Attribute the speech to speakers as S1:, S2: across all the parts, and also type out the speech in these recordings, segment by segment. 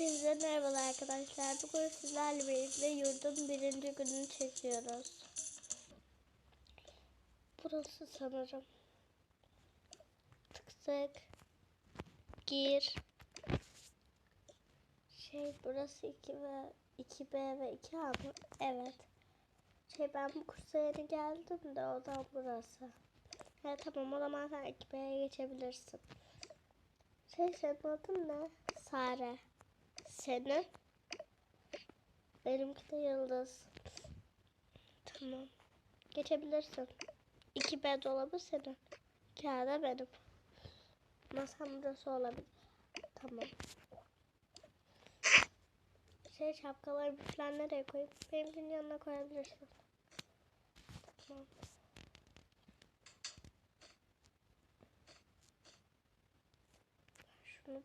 S1: Hepinize merhabalar arkadaşlar. Bugün sizlerle birlikte yurdun birinci gününü çekiyoruz. Burası sanırım. Tık. Gir. Şey burası 2 ve 2B ve 2A mı? Evet. Şey ben bu kursa yeni geldim de o da burası. Evet tamam o zaman sen 2B'ye geçebilirsin. Şey senin adın ne? Sare. Senin? Benimki de Yıldız. Tamam. Geçebilirsin. İki B dolabı senin. Kağıda benim. Masam burası olabilir. Tamam. Şey şapkaları falan nereye koyayım? Benimkinin yanına koyabilirsin. Tamam. Şunu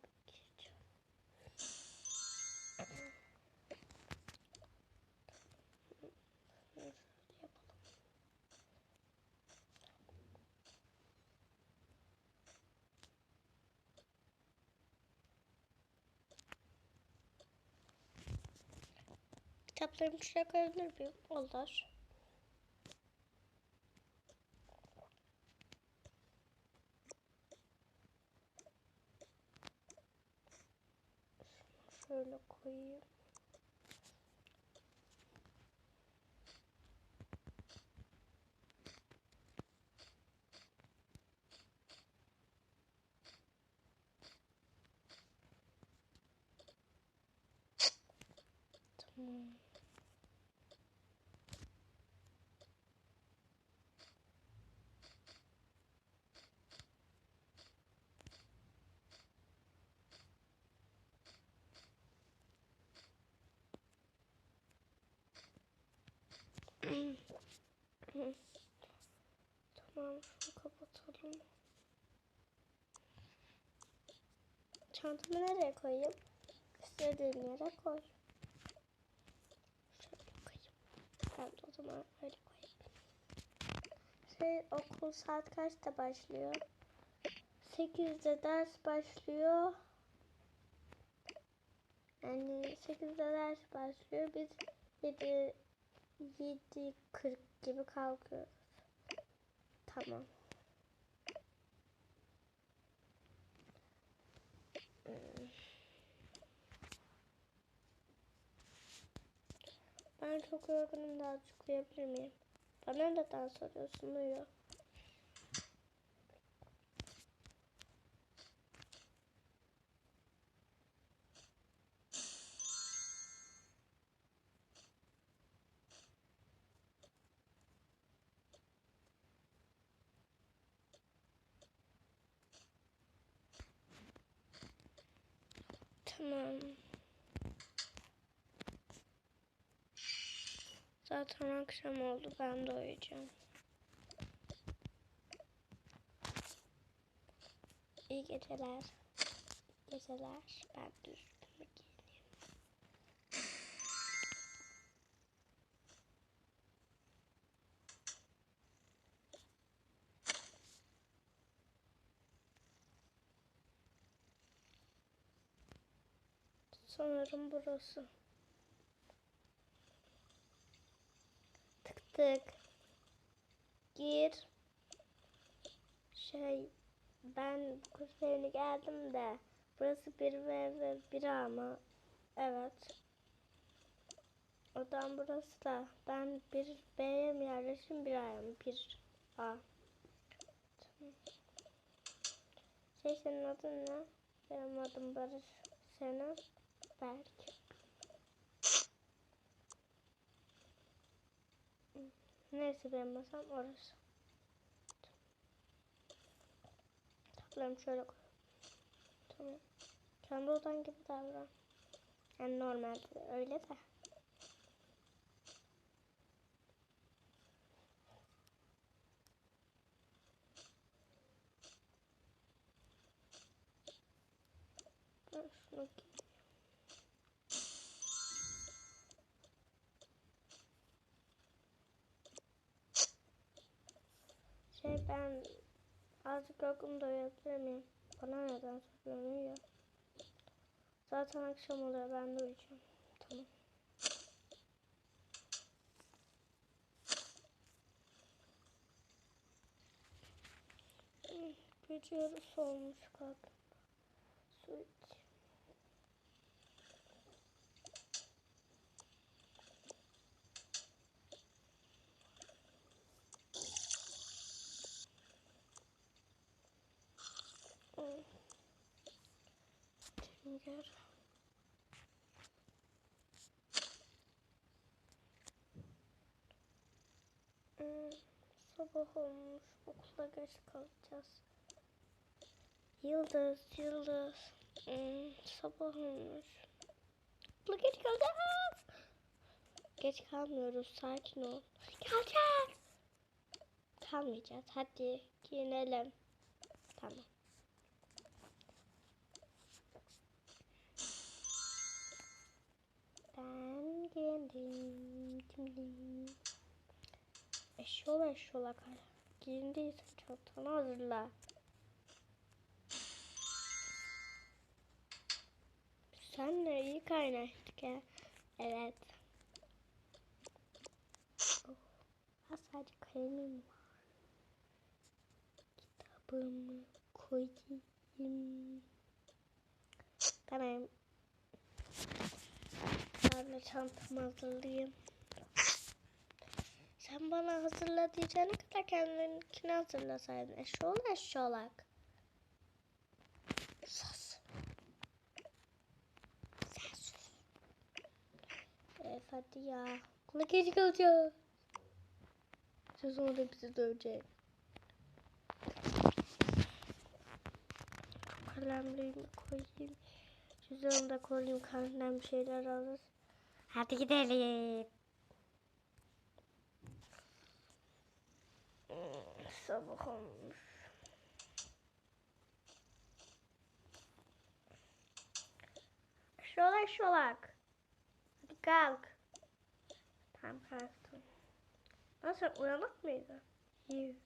S1: Kitaplarımı şuraya koyabilir miyim? Olur. Şöyle koyayım. Tamam. Tamam şunu kapatalım. Çantamı nereye koyayım? İstediğin yere koy. Şöyle koyayım. Ben de o zaman öyle koyayım. Şey okul saat kaçta başlıyor? 8'de ders başlıyor. Yani 8'de ders başlıyor. Biz 7 7.40 gibi kalkıyoruz. Tamam. Ben çok yorgunum da azıcık uyuyabilir miyim? Bana neden soruyorsun uyu. Tamam. Zaten akşam oldu. Ben de uyuyacağım. İyi geceler. İyi geceler. Ben üstümü giyineyim. Sanırım burası. Tık. Gir. Şey ben kurs evine geldim de burası bir ve ve bir A mı? Evet. Odan burası da ben bir B'ye mi yerleşim bir A'ya mı? Bir A. Şey senin adın ne? Benim adım Barış. Senin? Berk. Neresi benim masam? Orası. Kitaplarımı şöyle. Tamam. Kendi odan gibi davran. Yani normalde öyle de. Ben şunu ben azıcık yorgun da? Bana neden soruyorsun ya? Zaten akşam oluyor ben de uyuyacağım. Tamam. Gece yarısı olmuş kaldım. Su iç. Hmm. Sünger. Hmm, sabah olmuş. Okula geç kalacağız. Yıldız, yıldız. Hmm, sabah olmuş. Okula geç kalacağız. Geç kalmıyoruz. Sakin ol. Kalacağız. Kalmayacağız. Hadi giyinelim. Tamam. Ben giyindim. Giyindim. Eşyola eşyola kal. Giyindiysen çantanı hazırla. Senle iyi kaynaştık ya. Evet. Oh. Ha sadece kalemim var. Kitabımı koyayım. Tamam. De çantamı hazırlayayım. Sen bana hazırla diyeceğine kadar kendininkini hazırlasaydın. Eşoğlu eşoğlak. Sus. Sen sus. Evet hadi ya. Okula geç kalacağız. Söz orada bizi dövecek. Kalemliğimi koyayım. Cüzdanımı da koyayım. Bir şeyler alır. Hadi gidelim. Sabah olmuş. Şolak şolak. Hadi kalk. Tamam kalktım. Nasıl uyanık mıydı? İyi.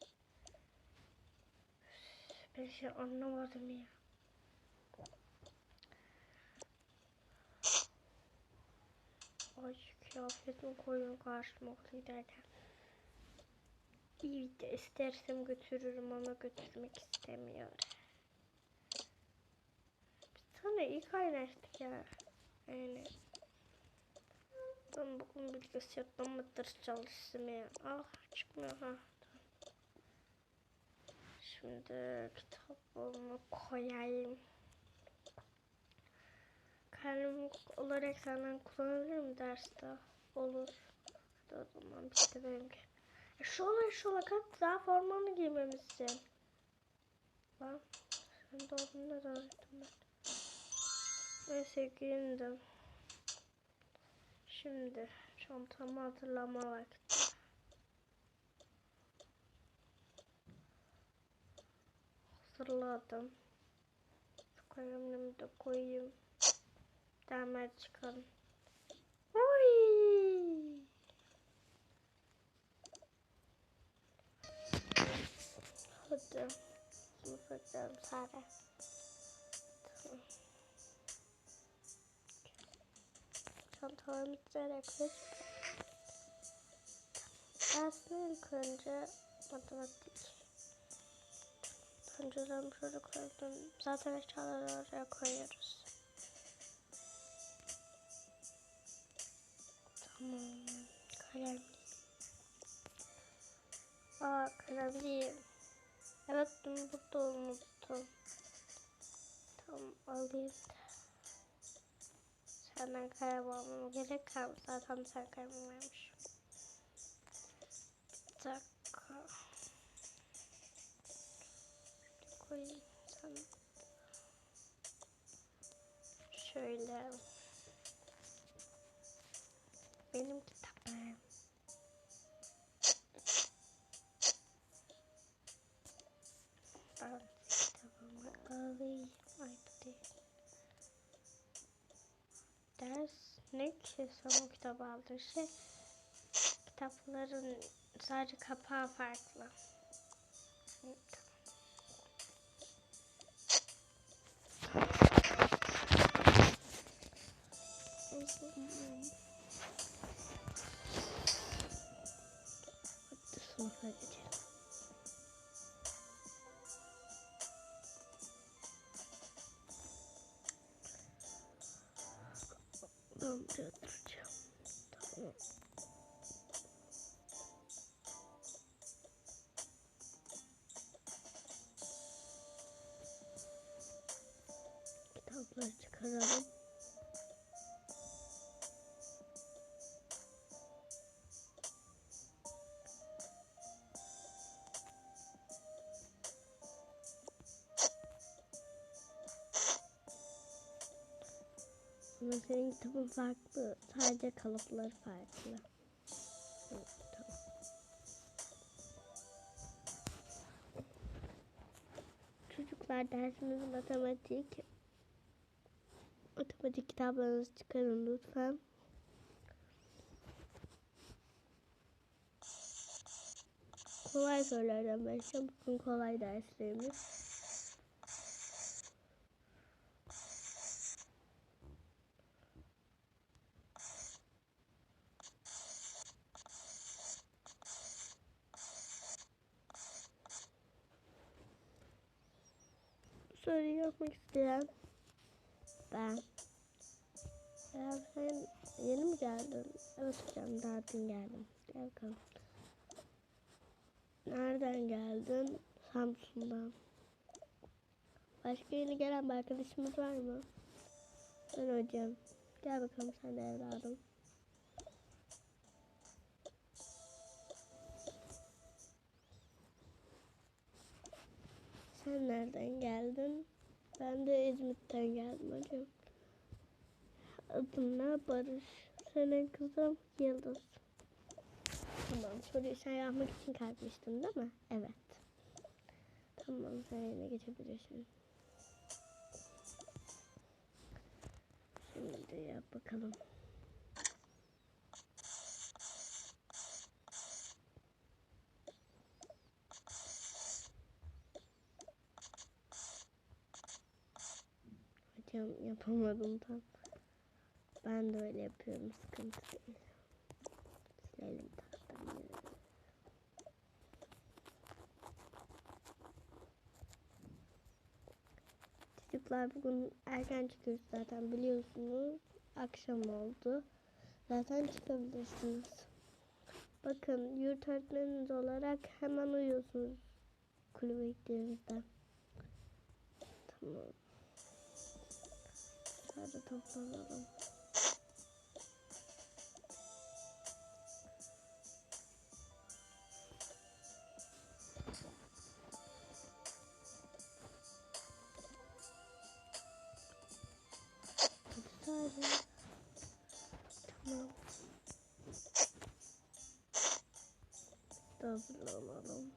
S1: Ben şey anlamadım ya. Ay kıyafetimi koyuyorum karşıma okula giderken. İyi de istersem götürürüm ama götürmek istemiyorum. Biz sana iyi kaynaştık ya. Yani. Ben bugün bilgisayardan mı ders çalıştım ya. Ah çıkmıyor ha. Şimdi kitabımı koyayım. Kalem olarak senden kullanılır mı derste? Olur. O zaman bitti benimki. E şola şola kalk daha formanı giymemişsin. Lan sen doğduğunda da öğrettim ben. Neyse giyindim. Şimdi çantamı hazırlama vakti. Hazırladım. Şu kalemimi de koyayım. Dermer çıkalım. Oy! Hadi. Sare. Tamam. Çantalarımı koy. Aslında ilk önce matematik. Önceden şöyle koydum. Zaten eşyaları oraya koyuyoruz. Tamam. Kalem. Aa kalemliyim. Evet bunu burada unuttum. Tamam alayım. Senden kalem almam gerek kalmış. Zaten sen kalem vermiş. Bir dakika. Şöyle koyayım sana. Şöyle. Benim kitabım. Ben kitabımı alayım. Değil. Ders ne ki sen o kitabı aldın şey. Kitapların sadece kapağı farklı. Kitapları çıkaralım. Ama senin kitabın farklı. Sadece kalıpları farklı. Çocuklar dersimiz matematik. Matematik kitaplarınızı çıkarın lütfen. Kolay sorulardan başlayalım. Bugün kolay derslerimiz. soruyu yapmak isteyen ben. Ya sen yeni mi geldin? Evet hocam daha dün geldim. Gel bakalım. Nereden geldin? Samsun'dan. Başka yeni gelen bir arkadaşımız var mı? Ben hocam. Gel bakalım sen de evladım. Sen nereden geldin? Ben de İzmit'ten geldim hocam. Adım ne? Barış. Senin kızım Yıldız. Tamam soruyu sen yapmak için kalkmıştın değil mi? Evet. Tamam sen yerine geçebilirsin. Şimdi yap bakalım. Hocam yapamadım tam. Ben de öyle yapıyorum sıkıntı değil. Silelim tahtayı. Çocuklar bugün erken çıkıyoruz zaten biliyorsunuz. Akşam oldu. Zaten çıkabilirsiniz. Bakın yurt öğretmeniniz olarak hemen uyuyorsunuz kulübe gittiğinizde. Tamam. Hadi toplanalım. Hazırlanalım.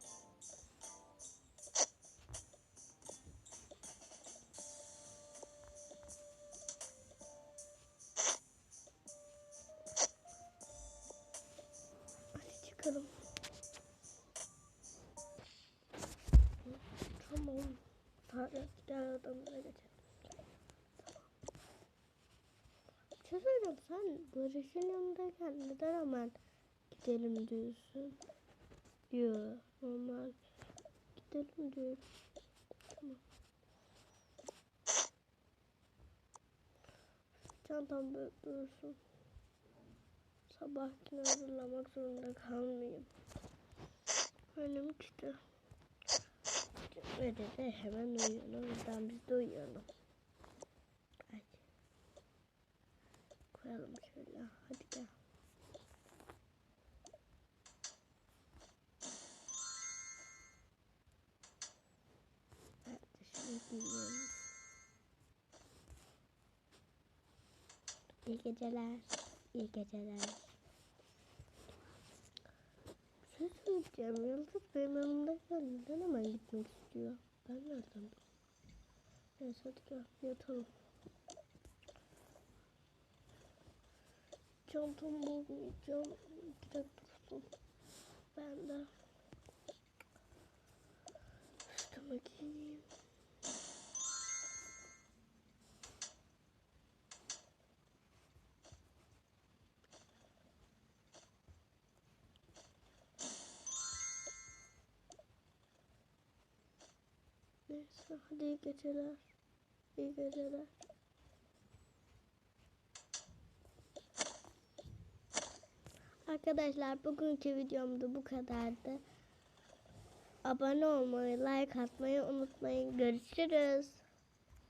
S1: Hadi çıkalım. Tamam. Hadi gel odamıza geçelim. Bir şey sen Barış'ın yanındayken neden hemen gidelim diyorsun? Yo normal. Gidelim. Tamam. Çantam böyle dursun. Sabahkini hazırlamak zorunda kalmayayım. Öyle mi işte? Ve de hemen uyuyalım. Yüzden biz de uyuyalım. Ay. Koyalım şöyle. Hadi gel. İyi geceler. İyi geceler. Bir şey söyleyeceğim. Yıldız benim yanımdayken neden hemen gitmek istiyor? Ben nereden bileyim? Neyse hadi gel yatalım. Çantamı bozmayacağım. Bir dakika dursun. Ben de üstüme giyineyim. Neyse hadi iyi geceler. İyi geceler. Arkadaşlar bugünkü videomda bu kadardı. Abone olmayı, like atmayı unutmayın. Görüşürüz.